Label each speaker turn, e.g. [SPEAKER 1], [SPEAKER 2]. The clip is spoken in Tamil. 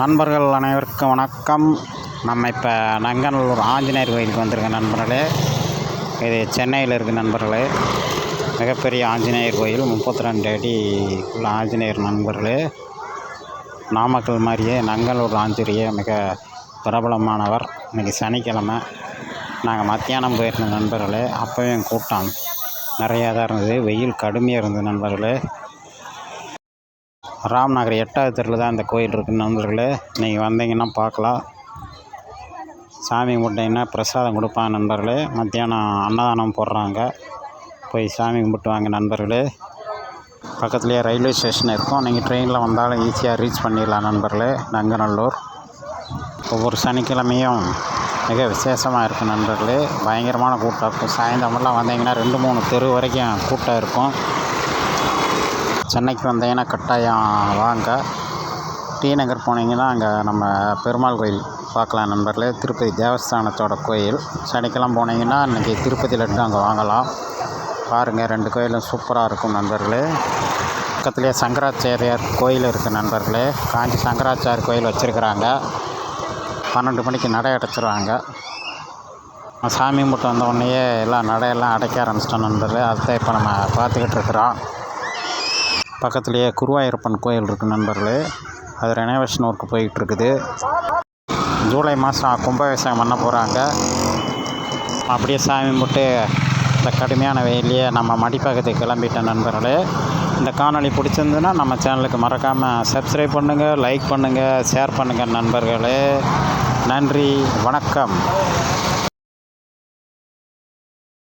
[SPEAKER 1] நண்பர்கள் அனைவருக்கும் வணக்கம். நம்ம இப்போ நங்கநல்லூர் ஆஞ்சநேயர் கோயிலுக்கு வந்திருக்க நண்பர்களே இது சென்னையில் இருக்க நண்பர்களே. மிகப்பெரிய ஆஞ்சநேயர் கோயில் முப்பத்தி ரெண்டு அடி உள்ள ஆஞ்சநேயர் நண்பர்களே. நாமக்கல் மாதிரியே நங்கநல்லூர் ஆஞ்சநேயர் மிக பிரபலமானவர். இன்றைக்கி சனிக்கிழமை. நாங்கள் மத்தியானம் போயிருந்த நண்பர்களே அப்போயும் கூட்டம் நிறையா தான் இருந்தது. வெயில் கடுமையாக இருந்தது நண்பர்களே. ராம்நகர் எட்டாவது தெருவில் தான் இந்த கோயில் இருக்குது நண்பர்களே நீங்கள் வந்தீங்கன்னா பார்க்கலாம். சாமி கும்பிட்டீங்கன்னா பிரசாதம் கொடுப்பாங்க நண்பர்களே. மத்தியானம் அன்னதானம் போடுறாங்க. போய் சாமி கும்பிட்டு வாங்க நண்பர்களே. பக்கத்துலேயே ரயில்வே ஸ்டேஷன் இருக்கும். நீங்கள் ட்ரெயினில் வந்தாலும் ஈஸியாக ரீச் பண்ணிடலாம் நண்பர்களே. நங்கநல்லூர். ஒவ்வொரு சனிக்கிழமையும் மிக விசேஷமாக இருக்கும் நண்பர்களே. பயங்கரமான கூட்டம் இருக்கும். சாயந்தரமெல்லாம் வந்தீங்கன்னா ரெண்டு மூணு தெரு வரைக்கும் கூட்டம் இருக்கும். சென்னைக்கு வந்தீங்கன்னா கட்டாயம் வாங்க. டி நகர் போனீங்கன்னா அங்கே நம்ம பெருமாள் கோயில் பார்க்கலாம் நண்பர்களே. திருப்பதி தேவஸ்தானத்தோட கோயில். சனிக்கெல்லாம் போனீங்கன்னா இன்றைக்கி திருப்பதி லட்டு அங்கே வாங்கலாம். பாருங்கள் ரெண்டு கோயிலும் சூப்பராக இருக்கும் நண்பர்களே. பக்கத்துலேயே சங்கராச்சாரியார் கோயில் இருக்குது நண்பர்களே. காஞ்சி சங்கராச்சாரியார் கோயில் வச்சுருக்குறாங்க. பன்னெண்டு மணிக்கு நடை அடைச்சிருவாங்க. சாமி கும்பிட்டு வந்த உடனேயே எல்லாம் நடையெல்லாம் அடைக்க ஆரம்பிச்சிட்டோம் நண்பர்களே. அதுதான் இப்போ நம்ம பார்த்துக்கிட்டு இருக்கிறோம். பக்கத்துலேயே குருவாயூரப்பன் கோயில் இருக்குது நண்பர்களே. அது ரெனோவேஷன் ஒர்க்கு போயிட்டுருக்குது. ஜூலை மாதம் கும்பாபிஷேகம் பண்ண போகிறாங்க அப்படியே சாமி கும்பிட்டு இந்த கடுமையான வெயிலையே நம்ம மடிப்பகத்தை கிளம்பிட்ட நண்பர்களே. இந்த காணொளி பிடிச்சிருந்துன்னா நம்ம சேனலுக்கு மறக்காமல் சப்ஸ்கிரைப் பண்ணுங்கள் லைக் பண்ணுங்கள் ஷேர் பண்ணுங்கள் நண்பர்களே. நன்றி வணக்கம்.